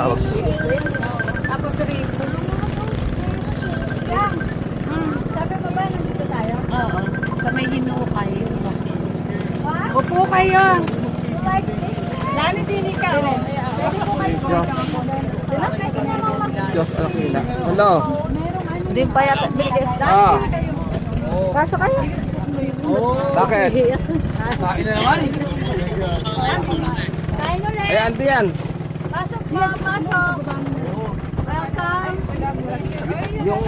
tawag. Tapos rin, sabi mo hmm, ba, nandito tayo? Oo. Sa may hinukay. Opo kayo. Lalo din ikaw. Pwede po kayo. Sila, pwede na mama. Diyos Aquila. Hello. Ano Hindi pa yata. Ah. ah. Pasok kayo. Bakit? Sa akin na naman. Ayan, diyan. Ay, auntie yan. Pasok po, pasok. Welcome. Yung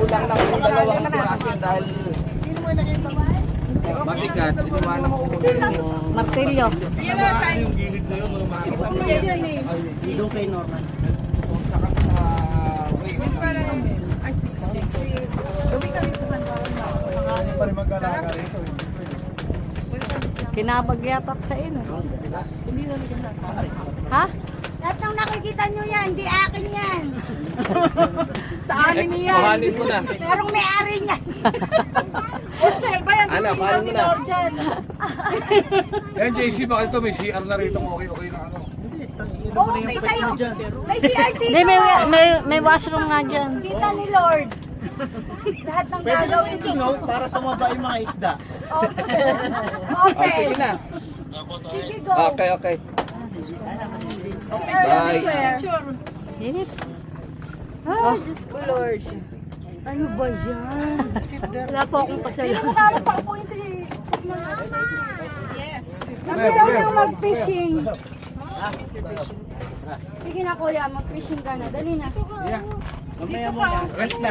kulang ng dalawang pirasin dahil mabigat. Iniwanan ko muna yung Martilyo. Kinabag yata sa ino. Ha? Nakikita nyo yan, hindi akin yan. Sa Eh, kuhanin mo na. Merong may-ari niyan. For sale ba yan? Ano, kuhanin mo na. Yan, JC, bakit ito? May CR na rito. Okay, okay na ano. Oo, may tayo. May CRT Hindi, may, may, may washroom nga dyan. Kita ni Lord. Lahat ng gagawin Ito no, para tumaba yung mga isda. Oh, Open. sige na. Sige, go. Okay, okay. Bye. Init. Ay, Diyos ko, Lord. Ano ba yan? Wala po akong pasalamat. Kasi daw yung mag-fishing. Sige na kuya, mag-fishing ka na. Dali na. Mamaya muna. Rest, rest.